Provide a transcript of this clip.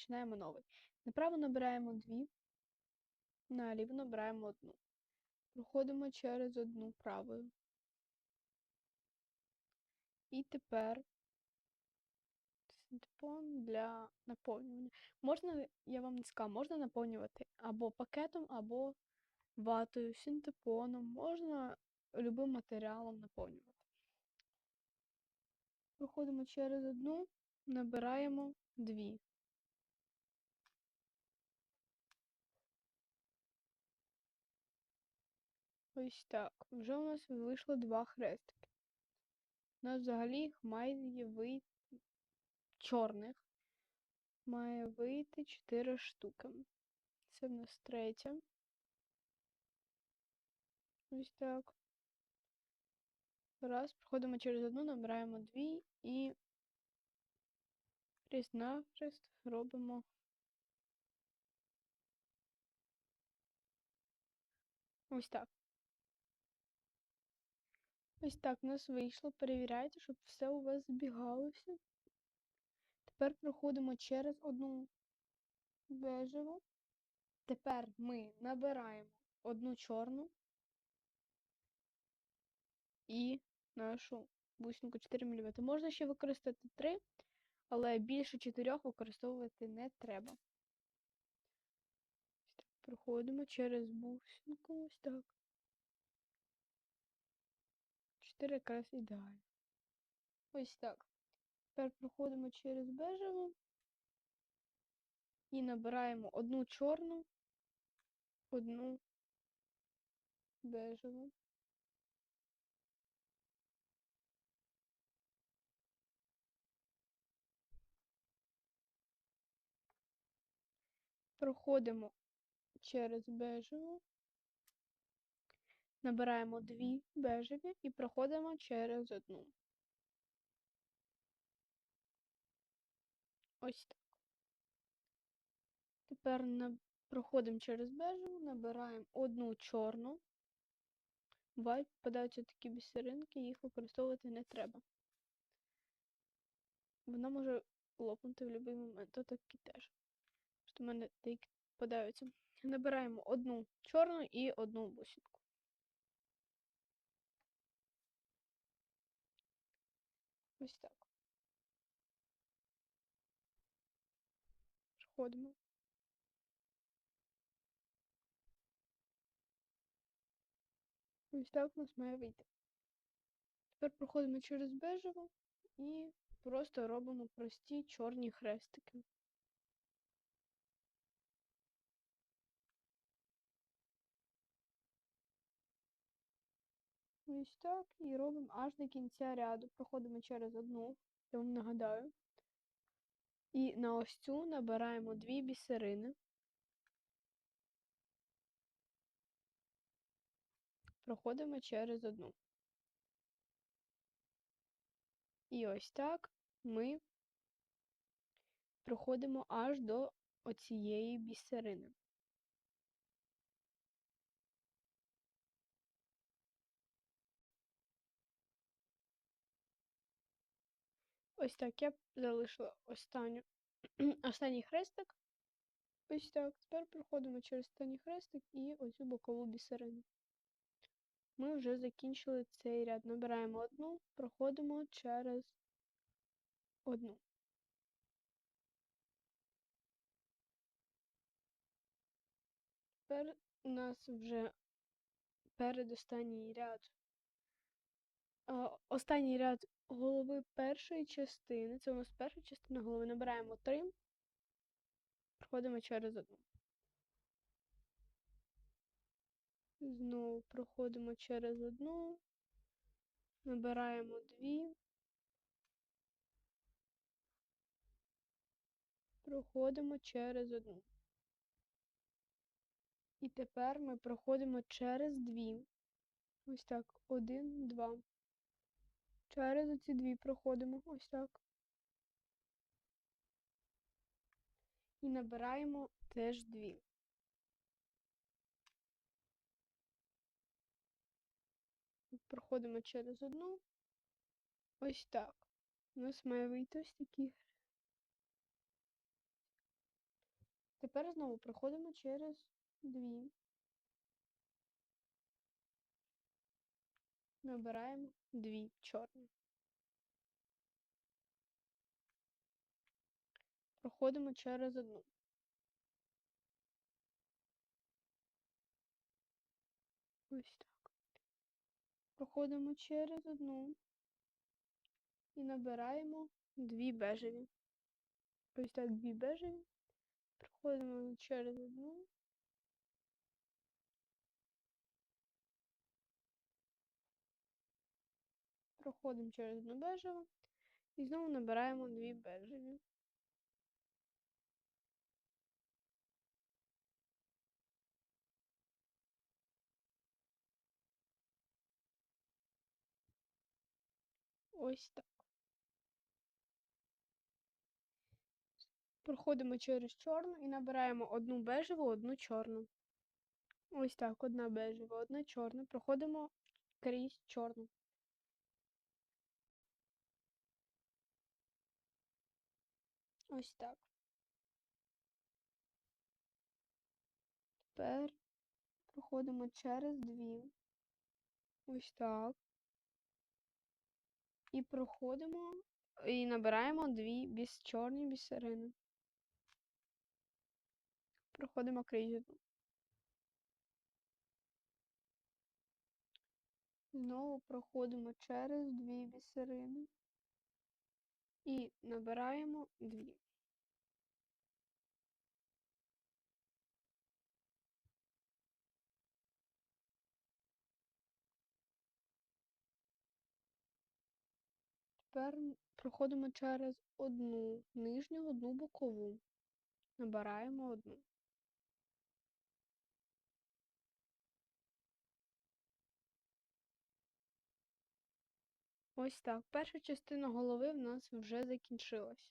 починаємо новий. Направо набираємо дві, наліво набираємо одну. Проходимо через одну правою. І тепер синтепон для наповнювання. Можна, я вам не сказала, можна наповнювати або пакетом, або ватою, синтепоном, можна любим матеріалом наповнювати. Проходимо через одну, набираємо дві. Ось так. Вже у нас вийшло два хрестики. У нас взагалі їх має вийти чорних. Має вийти 4 штуки. Це в нас третя. Ось так. Раз, проходимо через одну, набираємо дві і хрест навхрест робимо. Ось так. Ось так у нас вийшло. Перевіряйте, щоб все у вас збігалося. Тепер проходимо через одну бежеву. Тепер ми набираємо одну чорну і нашу бусинку 4 мм. Можна ще використати 3, але більше 4 використовувати не треба. Проходимо через бусинку. Ось так. 4 якраз ідеально. Ось так. Тепер проходимо через бежеву і набираємо одну чорну, одну бежеву. Проходимо через бежеву, набираємо дві бежеві і проходимо через одну. Ось так. Тепер проходимо через бежеву, набираємо одну чорну. Бувають, попадаються такі бісеринки, їх використовувати не треба. Вона може лопнути в будь-який момент, то такі теж. Просто в мене деякі попадаються. Набираємо одну чорну і одну бусинку. Ось так. Проходимо. Ось так у нас має вийти. Тепер проходимо через бежеву і просто робимо прості чорні хрестики. Ось так і робимо аж до кінця ряду. Проходимо через одну, я вам нагадаю. І на ось цю набираємо дві бісерини. Проходимо через одну. І ось так ми проходимо аж до оцієї бісерини. Ось так я залишила останню, останній хрестик. Ось так. Тепер проходимо через останній хрестик і оцю бокову бісерину. Ми вже закінчили цей ряд. Набираємо одну, проходимо через одну. Тепер у нас вже передостанній ряд. Останній ряд голови першої частини. Це у нас перша частина голови. Набираємо 3, проходимо через одну. Знову проходимо через одну, набираємо дві, проходимо через одну. І тепер ми проходимо через дві. Ось так. Один, два. Через оці дві проходимо. Ось так. І набираємо теж дві. Проходимо через одну. Ось так. У нас має вийти ось такий Тепер знову проходимо через дві. Набираємо дві чорні. Проходимо через одну. Ось так. Проходимо через одну і набираємо дві бежеві. Ось так, дві бежеві. Проходимо через одну. Проходимо через одну бежеву. І знову набираємо дві бежеві. Ось так. Проходимо через чорну і набираємо одну бежеву, одну чорну. Ось так, одна бежева, одна чорна. Проходимо крізь чорну. Ось так. Тепер проходимо через дві. Ось так. І проходимо і набираємо дві біс чорні бісерини. Проходимо крізь. Знову проходимо через дві бісерини. І набираємо дві. Тепер проходимо через одну нижню, одну бокову. Набираємо одну. Ось так. Перша частина голови в нас вже закінчилась.